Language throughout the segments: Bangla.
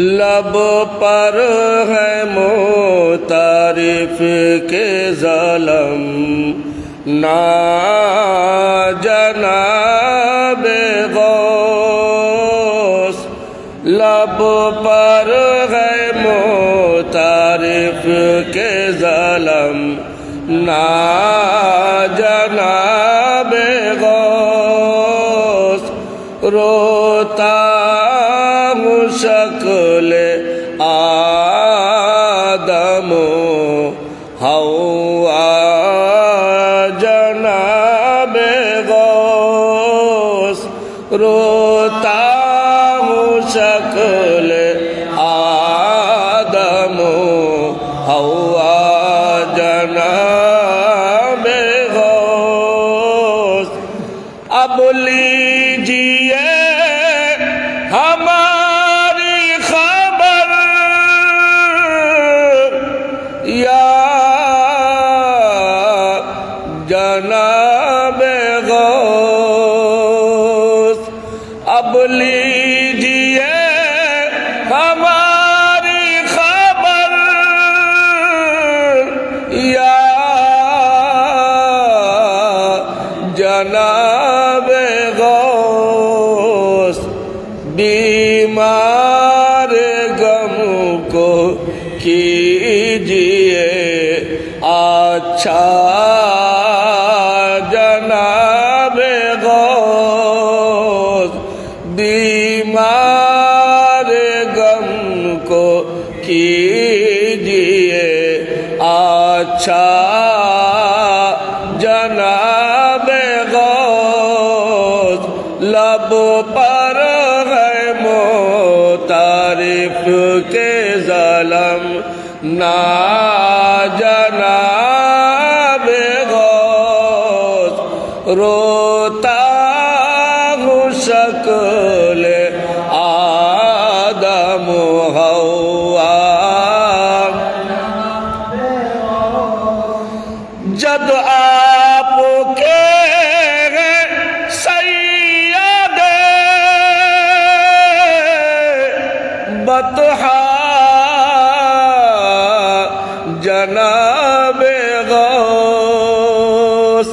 लब पर है मोतारिफ के जलम ना जनाब गौस लब पर है मोतारिफ के जलम ना जनाब गौस रोता हूँ হাওয়া জনাবে গোস রোতা সকল আদম। হাওয়া জনাবে গোস আবলি জিয়া جناب غوث اب لیجیے ہماری خبر۔ یا جناب غوث بیمار غم کو کیجیے اچھا कीजिए अच्छा जनाब गौस लब पर है मोतारिफ के जलम ना जनाब गौस रोता हूँ بطحا جناب غوث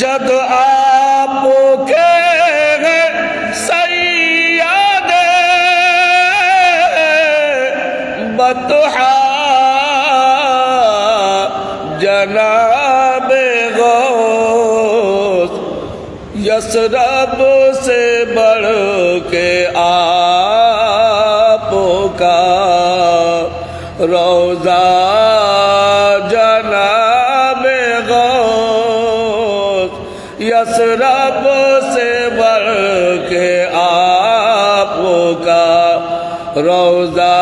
جد آپ کے سیاد بتہا جناب غوث یسرب سے بڑھ کے آپ روزہ جناب غوث یسرب سے بڑھ کے آپ کا روزہ